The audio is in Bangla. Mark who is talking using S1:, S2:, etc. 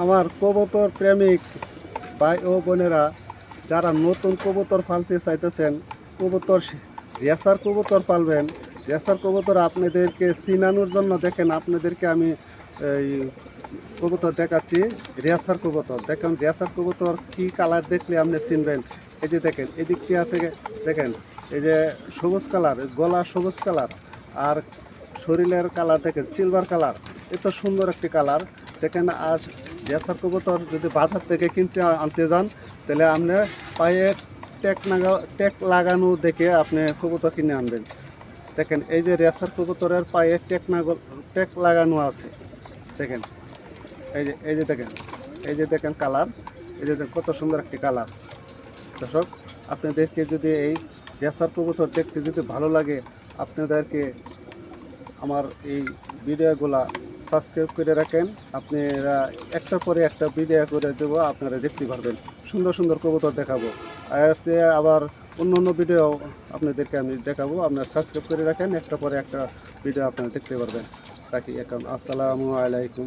S1: আমার কবুতর প্রেমিক ভাই ও বোনেরা, যারা নতুন কবুতর পালতে চাইতেছেন, কবুতর রেসার কবুতর পালবেন। রেসার কবুতর আপনাদেরকে চিনানোর জন্য দেখেন, আপনাদেরকে আমি এই কবুতর দেখাচ্ছি। রেসার কবুতর, দেখেন রেসার কবুতর কি কালার দেখলে আপনি চিনবেন? এই যে দেখেন এদিকটি আছে দেখেন, এই যে সবুজ কালার, গলা সবুজ কালার, আর শরীরের কালার দেখেন সিলভার কালার। এত সুন্দর একটি কালার। দেখেন আর রেসার কবুতর যদি বাজার থেকে কিনতে আনতে যান, তাহলে আপনি পায়ে টেক লাগা টেক লাগানো দেখে আপনি কবুতর কিনে আনবেন। দেখেন, এই যে রেসার কবুতরের পায়ে টেক নাগ- টেক লাগানো আছে। দেখেন, এই যে এই যে দেখেন, এই যে দেখেন কালার, এই যে কত সুন্দর একটি কালার। দর্শক, আপনাদেরকে যদি এই রেসার কবুতর দেখতে যদি ভালো লাগে, আপনাদেরকে আমার এই ভিডিওগুলা সাবস্ক্রাইব করে রাখেন। আপনারা একটার পরে একটা ভিডিও করে দেবো, আপনারা দেখতে পারবেন। সুন্দর সুন্দর কবুতর দেখাবো। আর সে আবার অন্য অন্য ভিডিও আপনাদেরকে আমি দেখাবো। আপনারা সাবস্ক্রাইব করে রাখেন একটা পরে একটা ভিডিও আপনারা দেখতে পারবেন। রাখি এখন আসসালামু আলাইকুম।